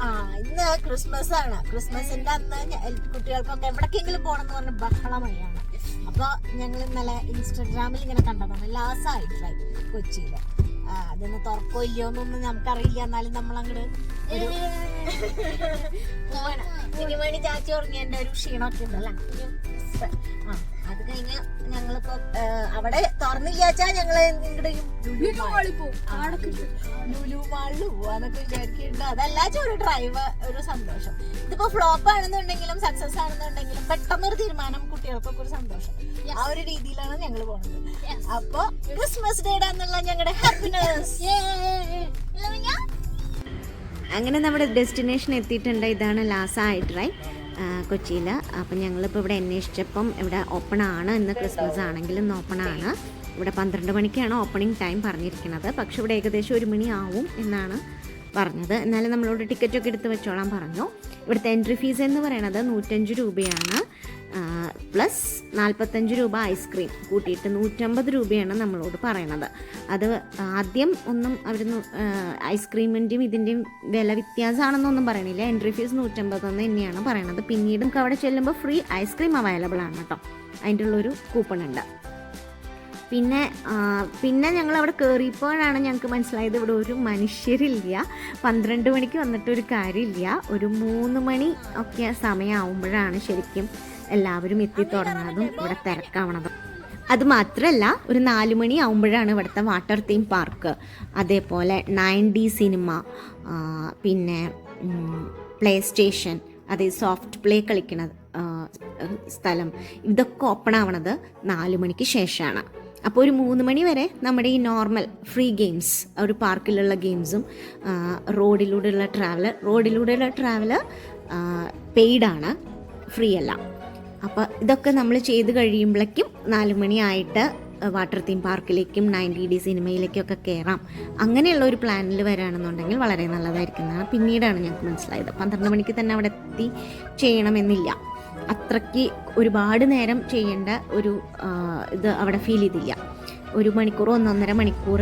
ആ ഇന്ന് ക്രിസ്മസ് ആണ്. ക്രിസ്മസിന്റെ അന്ന് ഞ- കുട്ടികൾക്കൊക്കെ എവിടേക്കെങ്കിലും പോകണം എന്ന് പറഞ്ഞ ബഹളമയാണ്. അപ്പൊ ഞങ്ങൾ ഇന്നലെ ഇൻസ്റ്റഗ്രാമിൽ ഇങ്ങനെ കണ്ടതാണ് ലാസായി ഡ്രൈവ് കൊച്ചിയിൽ. ആ, അതിന്ന് തുറക്കോ ഇല്ലയോ എന്നൊന്നും നമുക്കറിയില്ല എന്നാലും നമ്മൾ അങ്ങോട്ട് ഒരു മിനിമണി ചാച്ചി ഉറങ്ങിയതിന്റെ ഒരു ക്ഷീണമൊക്കെ ഉണ്ടല്ലേ? ആ അത് കഴിഞ്ഞ് ഞങ്ങളിപ്പോ അവിടെ തുറന്നില്ലാച്ചാ ഞങ്ങൾ അതല്ല ലുലു മാളിൽ പോവാന്നൊക്കെ വിചാരിക്കുന്നുണ്ട്. അതല്ലാച്ച ഒരു ഡ്രൈവ് ഒരു സന്തോഷം. ഇതിപ്പോ ഫ്ലോപ്പ് ആണെന്നുണ്ടെങ്കിലും സക്സസ് ആണെന്നുണ്ടെങ്കിലും പെട്ടെന്ന് ഒരു തീരുമാനം കുട്ടികൾക്കൊക്കെ ഒരു സന്തോഷം. ആ ഒരു രീതിയിലാണ് ഞങ്ങൾ പോകുന്നത് അപ്പൊ ക്രിസ്മസ് ഡേ എന്നുള്ള ഞങ്ങളുടെ ഹാപ്പിനെസ് അങ്ങനെ നമ്മുടെ ഡെസ്റ്റിനേഷൻ എത്തിയിട്ടുണ്ട്. ഇതാണ് ലാസ ഹൈഡ്രൈ കൊച്ചിയിൽ അപ്പം ഞങ്ങളിപ്പോൾ ഇവിടെ അന്വേഷിച്ചപ്പം ഇവിടെ ഓപ്പൺ ആണ്. ഇന്ന് ക്രിസ്മസ് ആണെങ്കിലും ഓപ്പൺ ആണ്. ഇവിടെ പന്ത്രണ്ട് മണിക്കാണ് ഓപ്പണിംഗ് ടൈം പറഞ്ഞിരിക്കുന്നത്. പക്ഷെ ഇവിടെ ഏകദേശം ഒരു മണി ആവും എന്നാണ് പറഞ്ഞത്. എന്നാലും നമ്മളോട് ടിക്കറ്റൊക്കെ എടുത്ത് വെച്ചോളാൻ പറഞ്ഞു. ഇവിടുത്തെ എൻട്രി ഫീസ് എന്ന് പറയുന്നത് നൂറ്റഞ്ച് രൂപയാണ്. പ്ലസ് നാൽപ്പത്തഞ്ച് രൂപ ഐസ്ക്രീം കൂട്ടിയിട്ട് നൂറ്റമ്പത് രൂപയാണ് നമ്മളോട് പറയണത്. അത് ആദ്യം ഒന്നും അവർ ഐസ്ക്രീമിന്റെയും ഇതിന്റെയും വില വ്യത്യാസമാണെന്നൊന്നും പറയണില്ല. എൻട്രി ഫീസ് നൂറ്റമ്പതെന്ന് തന്നെയാണ് പറയണത്. പിന്നീട് അവിടെ ചെല്ലുമ്പോൾ ഫ്രീ ഐസ്ക്രീം അവൈലബിൾ ആണ് കേട്ടോ. അതിന്റെ ഉള്ളൊരു കൂപ്പൺ ഉണ്ട്. പിന്നെ പിന്നെ ഞങ്ങൾ അവിടെ കയറിയപ്പോഴാണ് ഞങ്ങൾക്ക് മനസ്സിലായത് ഇവിടെ ഒരു മനുഷ്യരില്ല. പന്ത്രണ്ട് മണിക്ക് വന്നിട്ട് ഒരു കാര്യമില്ല. ഒരു മൂന്ന് മണി ഒക്കെ സമയമാവുമ്പോഴാണ് ശരിക്കും എല്ലാവരും എത്തിത്തുടങ്ങുന്നതും ഇവിടെ തിരക്കാവണതും. അത് മാത്രമല്ല ഒരു നാല് മണി ആവുമ്പോഴാണ് ഇവിടുത്തെ വാട്ടർ തീം പാർക്ക്. അതേപോലെ നയൻ ഡി സിനിമ പിന്നെ പ്ലേ സ്റ്റേഷൻ അതേ സോഫ്റ്റ് പ്ലേ കളിക്കണ സ്ഥലം. ഇതൊക്കെ ഓപ്പൺ ആവണത് നാല് മണിക്ക് ശേഷമാണ് അപ്പോൾ ഒരു മൂന്ന് മണി വരെ നമ്മുടെ ഈ നോർമൽ ഫ്രീ ഗെയിംസ് ഒരു പാർക്കിലുള്ള ഗെയിംസും റോഡിലൂടെയുള്ള ട്രാവൽ റോഡിലൂടെയുള്ള ട്രാവൽ പെയ്ഡാണ് ഫ്രീ അല്ല. അപ്പോൾ ഇതൊക്കെ നമ്മൾ ചെയ്ത് കഴിയുമ്പോഴേക്കും നാല് മണിയായിട്ട് വാട്ടർ തീം പാർക്കിലേക്കും നയന്റി ഡി സിനിമയിലേക്കൊക്കെ കയറാം അങ്ങനെയുള്ള ഒരു പ്ലാനിൽ വരാണെന്നുണ്ടെങ്കിൽ വളരെ നല്ലതായിരിക്കുന്നതാണ് പിന്നീടാണ് ഞങ്ങൾക്ക് മനസ്സിലായത്. പന്ത്രണ്ട് മണിക്ക് തന്നെ അവിടെ എത്തി ചെയ്യണമെന്നില്ല. അത്രയ്ക്ക് ഒരുപാട് നേരം ചെയ്യേണ്ട ഒരു ഇത് അവിടെ ഫീൽ ചെയ്തില്ല. ഒരു മണിക്കൂർ ഒന്നൊന്നര മണിക്കൂർ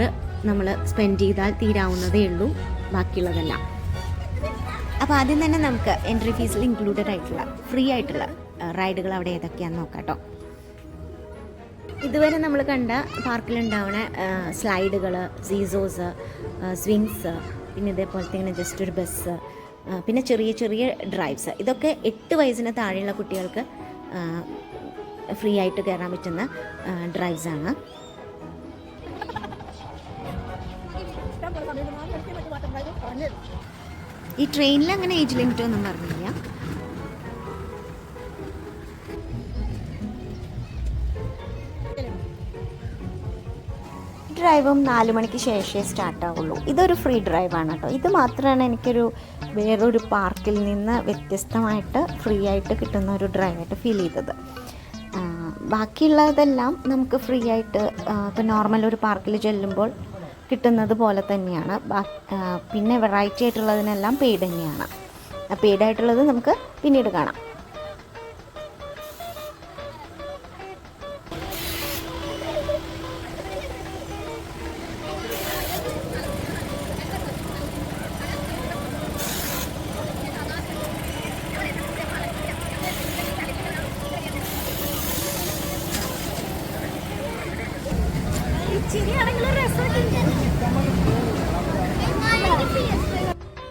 നമ്മൾ സ്പെൻഡ് ചെയ്താൽ തീരാവുന്നതേ ഉള്ളൂ ബാക്കിയുള്ളതെല്ലാം. അപ്പോൾ ആദ്യം തന്നെ നമുക്ക് എൻട്രി ഫീസിൽ ഇൻക്ലൂഡഡ് ആയിട്ടുള്ള ഫ്രീ ആയിട്ടുള്ള റൈഡുകൾ അവിടെ ഏതൊക്കെയാണെന്ന് നോക്കാം ഇതുവരെ നമ്മൾ കണ്ട പാർക്കിലുണ്ടാവുന്ന സ്ലൈഡുകൾ സീസോസ് സ്വിങ്സ് പിന്നെ ഇതേപോലത്തെ ഇങ്ങനെ ജസ്റ്റ് ഒരു ബസ് പിന്നെ ചെറിയ ചെറിയ ഡ്രൈവ്സ് ഇതൊക്കെ എട്ട് വയസ്സിന് താഴെയുള്ള കുട്ടികൾക്ക് ഫ്രീ ആയിട്ട് കയറാൻ പറ്റുന്ന ഡ്രൈവ്സ് ആണ്. ഈ ട്രെയിനിൽ അങ്ങനെ ഏജ് ലിമിറ്റ് ഒന്നും പറഞ്ഞില്ല. ഡ്രൈവും നാല് മണിക്ക് ശേഷമേ സ്റ്റാർട്ട് ആവുള്ളൂ. ഇതൊരു ഫ്രീ ഡ്രൈവാണ് കേട്ടോ ഇത് മാത്രമാണ് എനിക്കൊരു വേറൊരു പാർക്കിൽ നിന്ന് വ്യത്യസ്തമായിട്ട് ഫ്രീ ആയിട്ട് കിട്ടുന്ന ഒരു ഡ്രൈവായിട്ട് ഫീൽ ചെയ്തത്. ബാക്കിയുള്ളതെല്ലാം നമുക്ക് ഫ്രീ ആയിട്ട് ഇപ്പോൾ നോർമൽ ഒരു പാർക്കിൽ ചെല്ലുമ്പോൾ കിട്ടുന്നത് പോലെ തന്നെയാണ്. പിന്നെ വെറൈറ്റി ആയിട്ടുള്ളതിനെല്ലാം പെയ്ഡ് തന്നെയാണ്. പെയ്ഡ് ആയിട്ടുള്ളത് നമുക്ക് പിന്നീട് കാണാം.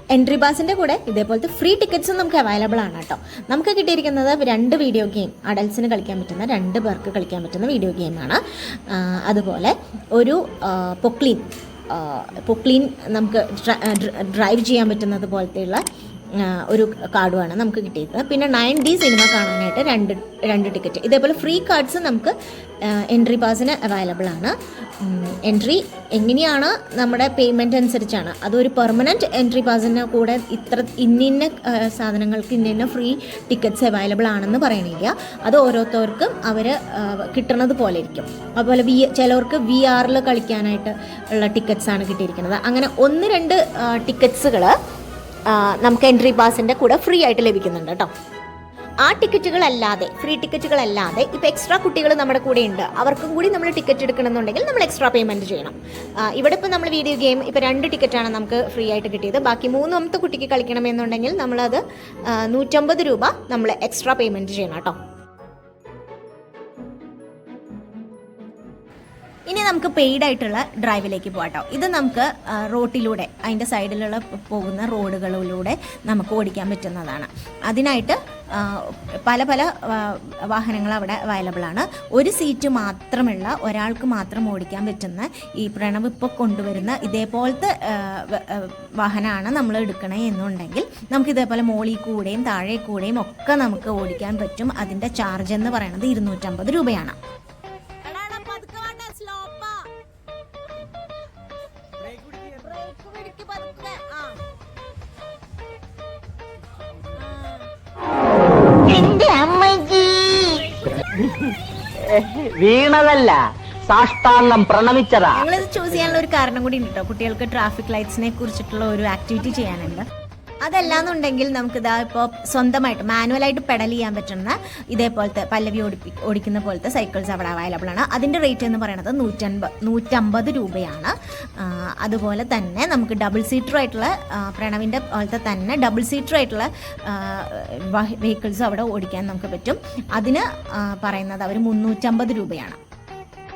എൻട്രി പാസിന്റെ കൂടെ ഇതേപോലത്തെ ഫ്രീ ടിക്കറ്റ്സും നമുക്ക് അവൈലബിൾ ആണ് കേട്ടോ. നമുക്ക് കിട്ടിയിരിക്കുന്നത് രണ്ട് വീഡിയോ ഗെയിം അഡൽസിന് കളിക്കാൻ പറ്റുന്ന രണ്ട് പേർക്ക് കളിക്കാൻ പറ്റുന്ന വീഡിയോ ഗെയിമാണ് അതുപോലെ ഒരു പൊക്ലീൻ പൊക്ലീൻ നമുക്ക് ഡ്ര- ഡ്ര- ഡ്രൈവ് ചെയ്യാൻ പറ്റുന്നത് പോലത്തെയുള്ള ഒരു കാർഡുമാണ് നമുക്ക് കിട്ടിയിരിക്കുന്നത്. പിന്നെ നയൻ ഡി സിനിമ കാണാനായിട്ട് രണ്ട് രണ്ട് ടിക്കറ്റ്. ഇതേപോലെ ഫ്രീ കാർഡ്സ് നമുക്ക് എൻട്രി പാസിന് അവൈലബിൾ ആണ്. എൻട്രി എങ്ങനെയാണ് നമ്മുടെ പേയ്മെന്റ് അനുസരിച്ചാണ്. അതൊരു പെർമനന്റ് എൻട്രി പാസിന് കൂടെ ഇത്ര ഇന്നിന്ന സാധനങ്ങൾക്ക് ഇന്നിന്ന ഫ്രീ ടിക്കറ്റ്സ് അവൈലബിൾ ആണെന്ന് പറയണില്ല. അത് ഓരോരുത്തർക്കും അവർ കിട്ടണത് പോലെ ഇരിക്കും. അതുപോലെ വി ചിലവർക്ക് വി ആറിൽ കളിക്കാനായിട്ട് ഉള്ള ടിക്കറ്റ്സ് ആണ് കിട്ടിയിരിക്കുന്നത്. അങ്ങനെ ഒന്ന് രണ്ട് ടിക്കറ്റ്സുകൾ നമുക്ക് എൻട്രി പാസിന്റെ കൂടെ ഫ്രീ ആയിട്ട് ലഭിക്കുന്നുണ്ട് കേട്ടോ. ആ ടിക്കറ്റുകളല്ലാതെ ഫ്രീ ടിക്കറ്റുകളല്ലാതെ ഇപ്പോൾ എക്സ്ട്രാ കുട്ടികൾ നമ്മുടെ കൂടെ ഉണ്ട്. അവർക്കും കൂടി നമ്മൾ ടിക്കറ്റ് എടുക്കണമെന്നുണ്ടെങ്കിൽ നമ്മൾ എക്സ്ട്രാ പേയ്മെന്റ് ചെയ്യണം. ഇവിടെ ഇപ്പോൾ നമ്മൾ വീഡിയോ ഗെയിം ഇപ്പോൾ രണ്ട് ടിക്കറ്റാണ് നമുക്ക് ഫ്രീ ആയിട്ട് കിട്ടിയത്. ബാക്കി മൂന്നാമത്തെ കുട്ടിക്ക് കളിക്കണമെന്നുണ്ടെങ്കിൽ നമ്മളത് നൂറ്റമ്പത് രൂപ നമ്മൾ എക്സ്ട്രാ പേയ്മെന്റ് ചെയ്യണം കേട്ടോ. ഇനി നമുക്ക് പെയ്ഡ് ആയിട്ടുള്ള ഡ്രൈവിലേക്ക് പോകാട്ടോ ഇത് നമുക്ക് റോട്ടിലൂടെ അതിന്റെ സൈഡിലുള്ള പോകുന്ന റോഡുകളിലൂടെ നമുക്ക് ഓടിക്കാൻ പറ്റുന്നതാണ്. അതിനായിട്ട് പല പല വാഹനങ്ങൾ അവിടെ അവൈലബിൾ ആണ്. ഒരു സീറ്റ് മാത്രമുള്ള ഒരാൾക്ക് മാത്രം ഓടിക്കാൻ പറ്റുന്ന ഈ പ്രണവ് ഇപ്പോൾ കൊണ്ടുവരുന്ന ഇതേപോലത്തെ വാഹനമാണ് നമ്മൾ എടുക്കണേ എന്നുണ്ടെങ്കിൽ നമുക്ക് ഇതേപോലെ മോളിൽ കൂടെയും താഴെ കൂടെയും ഒക്കെ നമുക്ക് ഓടിക്കാൻ പറ്റും. അതിന്റെ ചാർജ് എന്ന് പറയുന്നത് ഇരുന്നൂറ്റമ്പത് രൂപയാണ്. വീണതല്ല സാഷ്ടാംഗം പ്രണമിച്ചതാ. ഞങ്ങളിത് ചൂസ് ചെയ്യാനുള്ള ഒരു കാരണം കൂടി ഉണ്ട് കേട്ടോ കുട്ടികൾക്ക് ട്രാഫിക് ലൈറ്റ്സിനെ കുറിച്ചിട്ടുള്ള ഒരു ആക്ടിവിറ്റി ചെയ്യാനുണ്ട്. അതല്ലാന്നുണ്ടെങ്കിൽ നമുക്ക് ഇതാ ഇപ്പോൾ സ്വന്തമായിട്ട് മാനുവലായിട്ട് പെഡൽ ചെയ്യാൻ പറ്റുന്ന ഇതേപോലത്തെ പല്ലവി ഓടിപ്പി ഓടിക്കുന്ന പോലത്തെ സൈക്കിൾസ് അവിടെ അവൈലബിൾ ആണ്. അതിന്റെ റേറ്റ് എന്ന് പറയുന്നത് നൂറ്റൻപത് നൂറ്റമ്പത് രൂപയാണ്. അതുപോലെ തന്നെ നമുക്ക് ഡബിൾ സീറ്റർ ആയിട്ടുള്ള പ്രണവിന്റെ പോലത്തെ തന്നെ ഡബിൾ സീറ്റർ ആയിട്ടുള്ള വെഹിക്കിൾസ് അവിടെ ഓടിക്കാൻ നമുക്ക് പറ്റും. അതിന് പറയുന്നത് അവർ മുന്നൂറ്റമ്പത് രൂപയാണ്.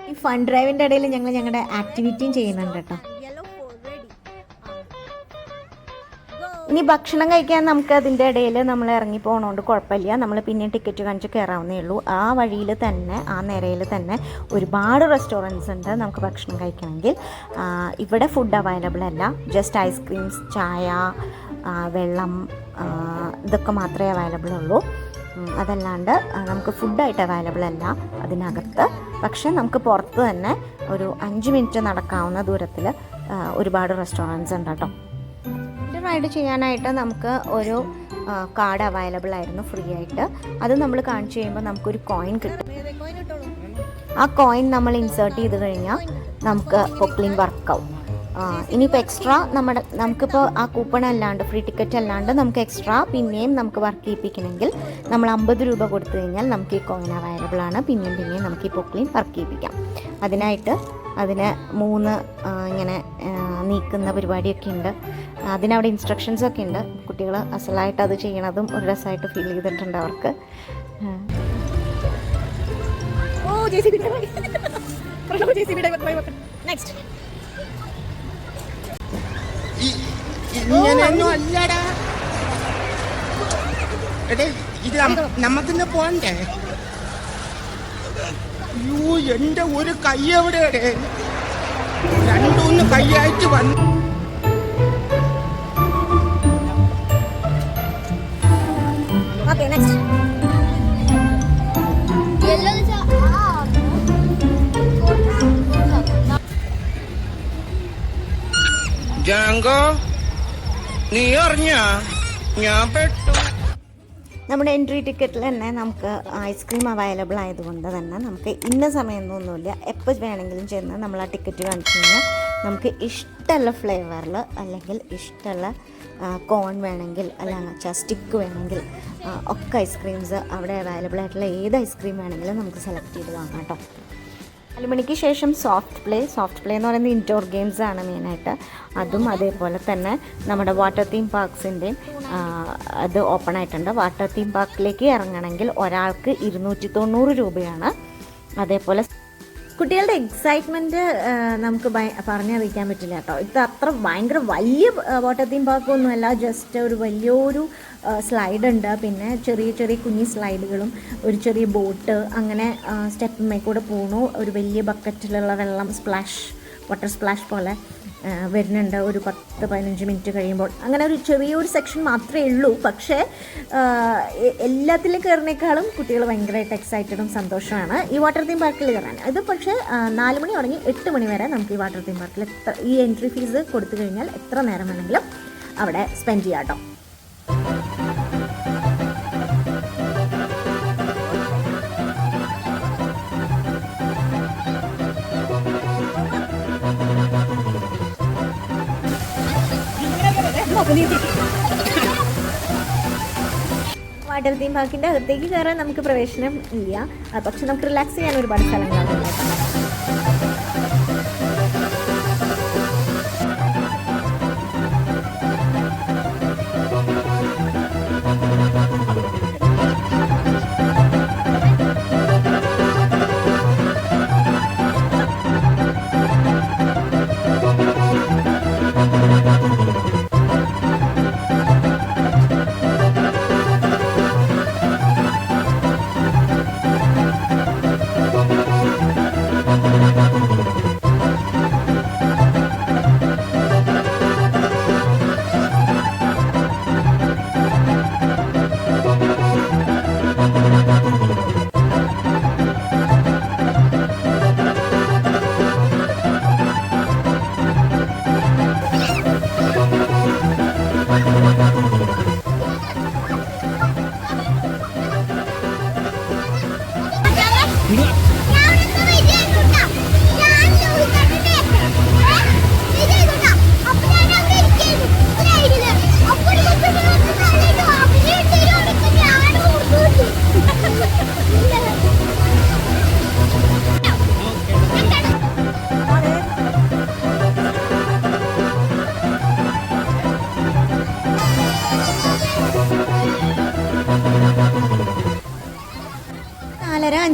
ഈ ഫൺ ഡ്രൈവിന്റെ ഇടയിൽ ഞങ്ങൾ ഞങ്ങളുടെ ആക്ടിവിറ്റിയും ചെയ്യുന്നുണ്ട് കേട്ടോ. ഇനി ഭക്ഷണം കഴിക്കാൻ നമുക്ക് അതിന്റെ ഇടയിൽ നമ്മൾ ഇറങ്ങി പോകണോണ്ട് കുഴപ്പമില്ല നമ്മൾ പിന്നെ ടിക്കറ്റ് കാണിച്ച് കയറാവുന്നേ ഉള്ളൂ. ആ വഴിയിൽ തന്നെ ആ നിരയിൽ തന്നെ ഒരുപാട് റെസ്റ്റോറന്റ്സ് ഉണ്ട് നമുക്ക് ഭക്ഷണം കഴിക്കണമെങ്കിൽ. ഇവിടെ ഫുഡ് അവൈലബിൾ അല്ല. ജസ്റ്റ് ഐസ്ക്രീംസ് ചായ വെള്ളം ഇതൊക്കെ മാത്രമേ അവൈലബിൾ ഉള്ളൂ. അതല്ലാണ്ട് നമുക്ക് ഫുഡായിട്ട് അവൈലബിൾ അല്ല അതിനകത്ത്. പക്ഷേ നമുക്ക് പുറത്ത് തന്നെ ഒരു അഞ്ച് മിനിറ്റ് നടക്കാവുന്ന ദൂരത്തിൽ ഒരുപാട് റെസ്റ്റോറന്റ്സ് ഉണ്ട് കേട്ടോ. റൈഡ് ചെയ്യാനായിട്ട് നമുക്ക് ഒരു കാർഡ് അവൈലബിൾ ആയിരുന്നു ഫ്രീ ആയിട്ട് അത് നമ്മൾ കാണിച്ചു കഴിയുമ്പോൾ നമുക്കൊരു കോയിൻ കിട്ടും. ആ കോയിൻ നമ്മൾ ഇൻസേർട്ട് ചെയ്ത് കഴിഞ്ഞാൽ നമുക്ക് പൊക്ലിൻ വർക്കാവും ഇനിയിപ്പോൾ എക്സ്ട്രാ നമ്മുടെ നമുക്കിപ്പോൾ ആ കൂപ്പൺ അല്ലാണ്ട് ഫ്രീ ടിക്കറ്റ് അല്ലാണ്ട് നമുക്ക് എക്സ്ട്രാ പിന്നെയും നമുക്ക് വർക്ക് ചെയ്യിപ്പിക്കണമെങ്കിൽ നമ്മൾ അമ്പത് രൂപ കൊടുത്തു കഴിഞ്ഞാൽ നമുക്ക് ഈ കോയിൻ അവൈലബിൾ ആണ്. പിന്നെയും പിന്നെയും നമുക്ക് ഈ പൊക്ലിൻ വർക്ക് ചെയ്യിപ്പിക്കാം. അതിനായിട്ട് അതിന് മൂന്ന് ഇങ്ങനെ നീക്കുന്ന പരിപാടിയൊക്കെ ഉണ്ട്. അതിനവിടെ ഇൻസ്ട്രക്ഷൻസ് ഒക്കെ ഉണ്ട്. കുട്ടികൾ അസലായിട്ട് അത് ചെയ്യണതും ഒരു രസമായിട്ട് ഫീൽ ചെയ്തിട്ടുണ്ട് അവർക്ക്. O J C B next ഇങ്ങനെയൊന്നും അല്ലടാ എടേ ഇത് നമ്മ- നമുക്കിന്ന് പോണ്ടേ? അയ്യോ എന്റെ ഒരു കൈ എവിടെയാടേ രണ്ടൂന്ന് കൈയായിട്ട് വന്നു ഓക്കെ നെക്സ്റ്റ് Yellow നീ അറിഞ്ഞ ഞാൻ പെട്ടു. നമ്മുടെ എൻട്രി ടിക്കറ്റിൽ തന്നെ നമുക്ക് ഐസ്ക്രീം അവൈലബിൾ ആയതുകൊണ്ട് തന്നെ നമുക്ക് ഇന്ന സമയമൊന്നുമില്ല. എപ്പോൾ വേണമെങ്കിലും ചെന്ന് നമ്മൾ ആ ടിക്കറ്റ് കാണിച്ചു കഴിഞ്ഞാൽ നമുക്ക് ഇഷ്ടമുള്ള ഫ്ലേവറിൽ അല്ലെങ്കിൽ ഇഷ്ടമുള്ള കോൺ വേണമെങ്കിൽ അല്ലെങ്കിൽ സ്റ്റിക്ക് വേണമെങ്കിൽ ഒക്കെ ഐസ്ക്രീംസ് അവിടെ അവൈലബിൾ ആയിട്ടുള്ള ഏത് ഐസ്ക്രീം വേണമെങ്കിലും നമുക്ക് സെലക്ട് ചെയ്ത് വാങ്ങാം കേട്ടോ. നാല് മണിക്ക് ശേഷം സോഫ്റ്റ് പ്ലേ സോഫ്റ്റ് പ്ലേ എന്ന് പറയുന്നത് ഇൻഡോർ ഗെയിംസ് ആണ് മെയിനായിട്ട് അതും അതേപോലെ തന്നെ നമ്മുടെ വാട്ടർ തീം പാർക്സിന്റെയും അത് ഓപ്പൺ ആയിട്ടുണ്ട്. വാട്ടർ തീം പാർക്കിലേക്ക് ഇറങ്ങണമെങ്കിൽ ഒരാൾക്ക് ഇരുന്നൂറ്റി തൊണ്ണൂറ് രൂപയാണ്. അതേപോലെ കുട്ടികളുടെ എക്സൈറ്റ്മെന്റ് നമുക്ക് പറഞ്ഞറിയിക്കാൻ പറ്റില്ല കേട്ടോ. ഇത് അത്ര ഭയങ്കര വലിയ വാട്ടർ തീം പാർക്കൊന്നുമല്ല ജസ്റ്റ് ഒരു വലിയൊരു സ്ലൈഡ് ഉണ്ട്. പിന്നെ ചെറിയ ചെറിയ കുഞ്ഞി സ്ലൈഡുകളും ഒരു ചെറിയ ബോട്ട് അങ്ങനെ സ്റ്റെപ്പിന്മേ കൂടെ പോണു. ഒരു വലിയ ബക്കറ്റിലുള്ള വെള്ളം സ്പ്ലാഷ് വാട്ടർ സ്പ്ലാഷ് പോലെ. വരുന്നുണ്ട്. ഒരു പത്ത് പതിനഞ്ച് മിനിറ്റ് കഴിയുമ്പോൾ. അങ്ങനെ ഒരു ചെറിയൊരു സെക്ഷൻ മാത്രമേ ഉള്ളൂ. പക്ഷേ എല്ലാത്തിലും കയറുന്നേക്കാളും കുട്ടികൾ ഭയങ്കരമായിട്ട് എക്സൈറ്റഡും സന്തോഷമാണ്. ഈ വാട്ടർ തീം പാർക്കിൽ കയറാൻ. ഇത് പക്ഷേ നാല് മണി തുടങ്ങി എട്ട് മണി വരെ നമുക്ക് ഈ വാട്ടർ തീം പാർക്കിൽ എത്ര ഈ എൻട്രി ഫീസ് കൊടുത്തു കഴിഞ്ഞാൽ എത്ര നേരം വേണമെങ്കിലും അവിടെ സ്പെൻഡ് ചെയ്യാം കേട്ടോ വാട്ടർ തീം പാർക്കിന്റെ അകത്തേക്ക് കയറാൻ നമുക്ക് പ്രവേശനം ഇല്ല. പക്ഷെ നമുക്ക് റിലാക്സ് ചെയ്യാൻ ഒരുപാട് സ്ഥലങ്ങളാണ്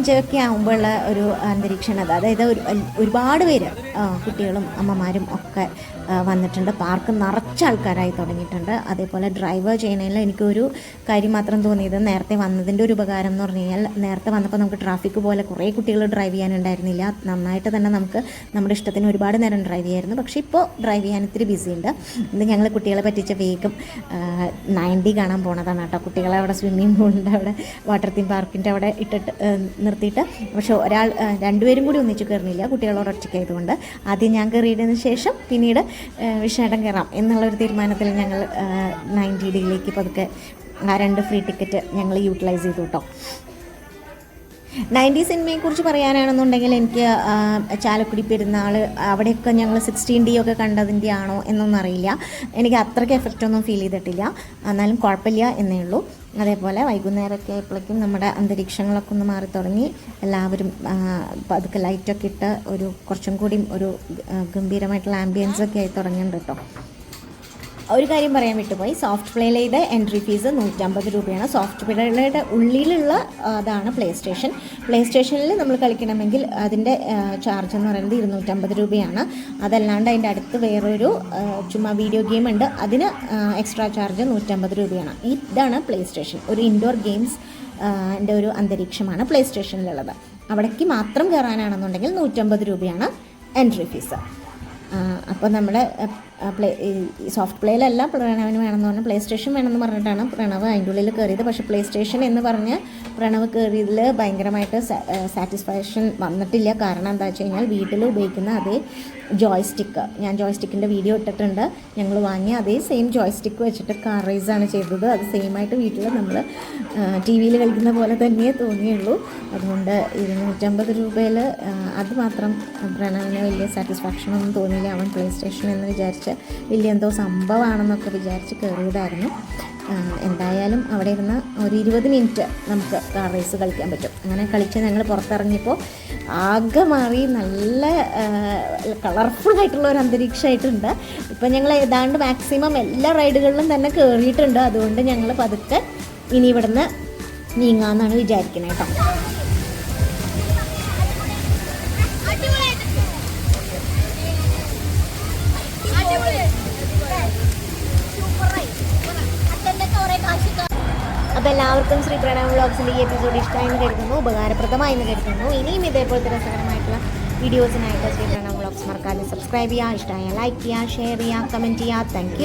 അഞ്ചൊക്കെ ആകുമ്പോഴുള്ള ഒരു അന്തരീക്ഷമാണ് അത്. അതായത് ഒരു ഒരുപാട് പേര് കുട്ടികളും അമ്മമാരും ഒക്കെ വന്നിട്ടുണ്ട്. പാർക്ക് നിറച്ച ആൾക്കാരായി തുടങ്ങിയിട്ടുണ്ട്. അതേപോലെ ഡ്രൈവർ ചെയ്യുന്നതിൽ എനിക്കൊരു കാര്യം മാത്രം തോന്നിയത് നേരത്തെ വന്നതിന്റെ ഒരു ഉപകാരം എന്ന് പറഞ്ഞു കഴിഞ്ഞാൽ നേരത്തെ വന്നപ്പോൾ നമുക്ക് ട്രാഫിക് പോലെ കുറേ കുട്ടികൾ ഡ്രൈവ് ചെയ്യാനുണ്ടായിരുന്നില്ല. നന്നായിട്ട് തന്നെ നമുക്ക് നമ്മുടെ ഇഷ്ടത്തിന് ഒരുപാട് നേരം ഡ്രൈവ് ചെയ്യായിരുന്നു. പക്ഷേ ഇപ്പോൾ ഡ്രൈവ് ചെയ്യാൻ ഇത്തിരി ബിസി ഉണ്ട്. ഇന്ന് ഞങ്ങൾ കുട്ടികളെ പറ്റിച്ച വേഗം നയന്റി കാണാൻ പോണതാണ് കേട്ടോ. കുട്ടികളെ അവിടെ സ്വിമ്മിംഗ് പൂളിന്റെ അവിടെ വാട്ടർ തീം പാർക്കിന്റെ അവിടെ ഇട്ടിട്ട് നിർത്തിയിട്ട്. പക്ഷേ ഒരാൾ രണ്ടുപേരും കൂടി ഒന്നിച്ച് കയറുന്നില്ല. കുട്ടികളോട് ഒറ്റയ്ക്കായതുകൊണ്ട്. ആദ്യം ഞാൻ കയറിയതിന് ശേഷം പിന്നീട് വിഷേടം കയറാം എന്നുള്ളൊരു തീരുമാനത്തിൽ ഞങ്ങൾ നയന്റി ഡിയിലേക്ക് പതുക്കെ ആ രണ്ട് ഫ്രീ ടിക്കറ്റ് ഞങ്ങൾ യൂട്ടിലൈസ് ചെയ്തു കേട്ടോ. നയന്റി സിനിമയെക്കുറിച്ച് പറയാനാണെന്നുണ്ടെങ്കിൽ എനിക്ക് ചാലക്കുടി പെരുന്നാൾ അവിടെയൊക്കെ ഞങ്ങൾ സിക്സ്റ്റീൻ ഡി ഒക്കെ കണ്ടതിന്റെ ആണോ എന്നൊന്നും അറിയില്ല. എനിക്ക് അത്രയ്ക്ക് എഫക്റ്റ് ഒന്നും ഫീൽ ചെയ്തിട്ടില്ല. എന്നാലും കുഴപ്പമില്ല എന്നേ ഉള്ളൂ. അതേപോലെ വൈകുന്നേരമൊക്കെ ആയപ്പോഴേക്കും നമ്മുടെ അന്തരീക്ഷങ്ങളൊക്കെ ഒന്ന് മാറി തുടങ്ങി. എല്ലാവരും പതുക്കെ ലൈറ്റൊക്കെ ഇട്ട് ഒരു കുറച്ചും കൂടി ഒരു ഗംഭീരമായിട്ടുള്ള ആംബിയൻസ് ഒക്കെ ആയി തുടങ്ങിയിട്ടുണ്ട് കേട്ടോ ഒരു കാര്യം പറയാൻ വിട്ടുപോയി. സോഫ്റ്റ് പ്ലേയിലെ എൻട്രി ഫീസ് നൂറ്റമ്പത് രൂപയാണ്. സോഫ്റ്റ് പ്ലേയുടെ ഉള്ളിലുള്ള അതാണ് പ്ലേ സ്റ്റേഷൻ പ്ലേ സ്റ്റേഷനിൽ നമ്മൾ കളിക്കണമെങ്കിൽ അതിന്റെ ചാർജ് എന്ന് പറയുന്നത് ഇരുന്നൂറ്റമ്പത് രൂപയാണ്. അതല്ലാണ്ട് അതിന്റെ അടുത്ത് വേറൊരു ചുമ്മാ വീഡിയോ ഗെയിം ഉണ്ട്. അതിന് എക്സ്ട്രാ ചാർജ് നൂറ്റമ്പത് രൂപയാണ്. ഇതാണ് പ്ലേ സ്റ്റേഷൻ ഒരു ഇൻഡോർ ഗെയിംസ് എന്റെ ഒരു അന്തരീക്ഷമാണ് പ്ലേ സ്റ്റേഷനിലുള്ളത് അവിടേക്ക് മാത്രം കയറാനാണെന്നുണ്ടെങ്കിൽ നൂറ്റമ്പത് രൂപയാണ് എൻട്രി ഫീസ് അപ്പോൾ നമ്മൾ പ്ലേ സോഫ്റ്റ് പ്ലേയിലല്ല പ്രണവിന് വേണമെന്ന് പറഞ്ഞാൽ പ്ലേ സ്റ്റേഷൻ വേണമെന്ന് പറഞ്ഞിട്ടാണ് പ്രണവ് അതിന്റെ ഉള്ളിൽ കയറിയത്. പക്ഷേ പ്ലേ സ്റ്റേഷൻ എന്ന് പറഞ്ഞ് പ്രണവ് കയറിയതിൽ ഭയങ്കരമായിട്ട് സാറ്റിസ്ഫാക്ഷൻ വന്നിട്ടില്ല. കാരണം എന്താ വെച്ച് കഴിഞ്ഞാൽ വീട്ടിൽ ഉപയോഗിക്കുന്ന അതേ ജോയ് സ്റ്റിക്ക് ഞാൻ ജോയ് സ്റ്റിക്കിന്റെ വീഡിയോ ഇട്ടിട്ടുണ്ട്. ഞങ്ങൾ വാങ്ങിയ അതേ സെയിം ജോയ് സ്റ്റിക്ക് വെച്ചിട്ട് കാർ റേസാണ് ചെയ്തത്. അത് സെയിമായിട്ട് വീട്ടിൽ നമ്മൾ ടി വിയിൽ കളിക്കുന്ന പോലെ തന്നെ തോന്നിയുള്ളൂ. അതുകൊണ്ട് ഇരുന്നൂറ്റമ്പത് രൂപയിൽ അത് മാത്രം പ്രണവിന് വലിയ സാറ്റിസ്ഫാക്ഷൻ ഒന്നും തോന്നിയില്ല. അവൻ പ്ലേ സ്റ്റേഷൻ എന്ന് വിചാരിച്ച് വലിയ എന്തോ സംഭവമാണെന്നൊക്കെ വിചാരിച്ച് കയറിയതായിരുന്നു. എന്തായാലും അവിടെ ഇരുന്ന് ഒരു ഇരുപത് മിനിറ്റ് നമുക്ക് കാർ റേസ് കളിക്കാൻ പറ്റും. അങ്ങനെ കളിച്ച് ഞങ്ങൾ പുറത്തിറങ്ങിയപ്പോൾ ആകെ മാറി നല്ല കളർഫുൾ ആയിട്ടുള്ള ഒരു അന്തരീക്ഷമായിട്ടുണ്ട്. ഇപ്പം ഞങ്ങൾ ഏതാണ്ട് മാക്സിമം എല്ലാ റൈഡുകളിലും തന്നെ കയറിയിട്ടുണ്ട് അതുകൊണ്ട് ഞങ്ങൾ പതുക്കെ ഇനി ഇവിടുന്ന് നീങ്ങാമെന്നാണ് വിചാരിക്കുന്നത് കേട്ടോ അപ്പോൾ എല്ലാവർക്കും ശ്രീ പ്രണവ് വ്ളോഗ്സിന്റെ ഈ എപ്പിസോഡ് ഇഷ്ടമായെന്ന് കരുതുന്നു ഉപകാരപ്രദമായെന്ന് കരുതുന്നു. ഇനിയും ഇതേപോലത്തെ രസകരമായിട്ടുള്ള വീഡിയോസിനായിട്ട് ശ്രീ പ്രണവ് വ്ളോഗ്സ് മറക്കാതെ സബ്സ്ക്രൈബ് ചെയ്യുക ഇഷ്ടമായ ലൈക്ക് ചെയ്യുക ഷെയർ ചെയ്യുക കമന്റ് ചെയ്യുക. താങ്ക്